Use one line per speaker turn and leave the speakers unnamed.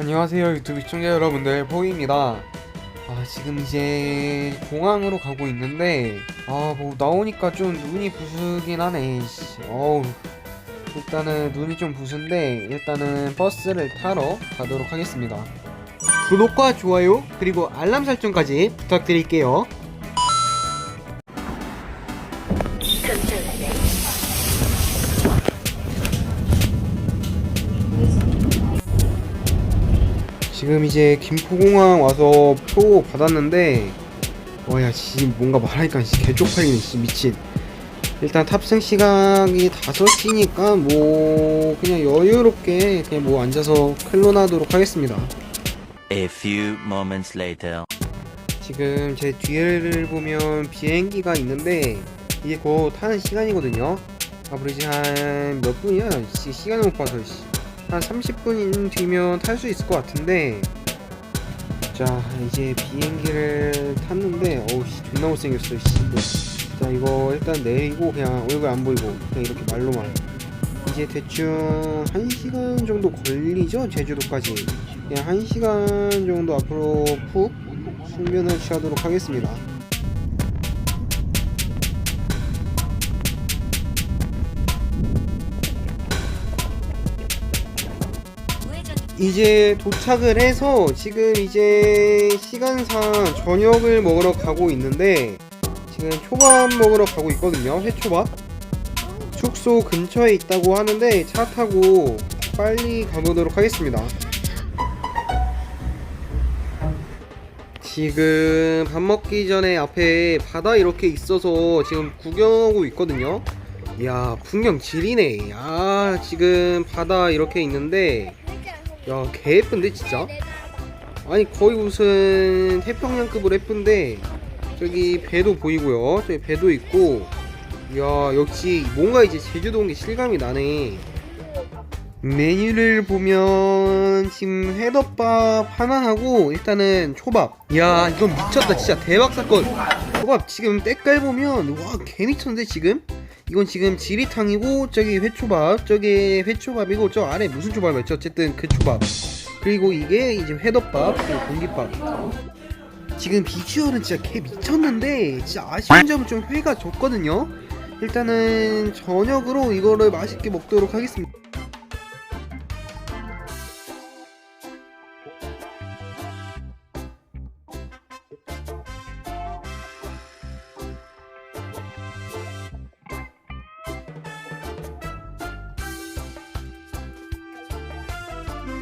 안녕하세요 유튜브 시청자 여러분들. 포이입니다. 아 지금 이제 공항으로 가고 있는데 아 뭐 나오니까 좀 눈이 부수긴 하네 씨. 어우 일단은 눈이 좀 부순데 일단은 버스를 타러 가도록 하겠습니다. 구독과 좋아요 그리고 알람 설정까지 부탁드릴게요 지금 이제 김포공항 와서 표 받았는데 와야 지금 뭔가 말하니까 씨, 개쪽팔리네 씨 미친 일단 탑승 시간이 5시니까 뭐 그냥 여유롭게 그냥 뭐 앉아서 클론하도록 하겠습니다
A few moments later.
지금 제 뒤를 보면 비행기가 있는데 이게 곧 타는 시간이거든요 앞으로 이제 한 몇 분이야 씨, 시간을 못 봐서 씨. 한 30분 뒤면 탈 수 있을 것 같은데. 자 이제 비행기를 탔는데 어우 씨 존나 못생겼어 씨. 자 이거 일단 내리고 그냥 얼굴 안 보이고 그냥 이렇게 말로만. 이제 대충 1시간 정도 걸리죠 제주도까지. 그냥 1시간 정도 앞으로 푹 숙면을 취하도록 하겠습니다 이제 도착을 해서 지금 이제 시간상 저녁을 먹으러 가고 있는데 지금 초밥 먹으러 가고 있거든요. 회초밥. 숙소 근처에 있다고 하는데 차 타고 빨리 가보도록 하겠습니다. 지금 밥 먹기 전에 앞에 바다 이렇게 있어서 지금 구경하고 있거든요. 이야 풍경 지리네. 야 지금 바다 이렇게 있는데 야, 개 예쁜데 진짜? 아니 거의 무슨 태평양급으로 예쁜데 저기 배도 보이고요. 저기 배도 있고 야 역시 뭔가 이제 제주도 온 게 실감이 나네. 메뉴를 보면 지금 회덮밥 하나 하고 일단은 초밥. 야 이건 미쳤다 진짜 대박 사건. 초밥 지금 때깔 보면 와 개 미쳤는데 지금? 이건 지금 지리탕이고 저기 회초밥 저기 회초밥이고 저 아래 무슨 초밥이었지 어쨌든 그 초밥. 그리고 이게 이제 회덮밥 그리고 공깃밥. 지금 비주얼은 진짜 개 미쳤는데 진짜 아쉬운 점은 좀 회가 적거든요? 일단은 저녁으로 이거를 맛있게 먹도록 하겠습니다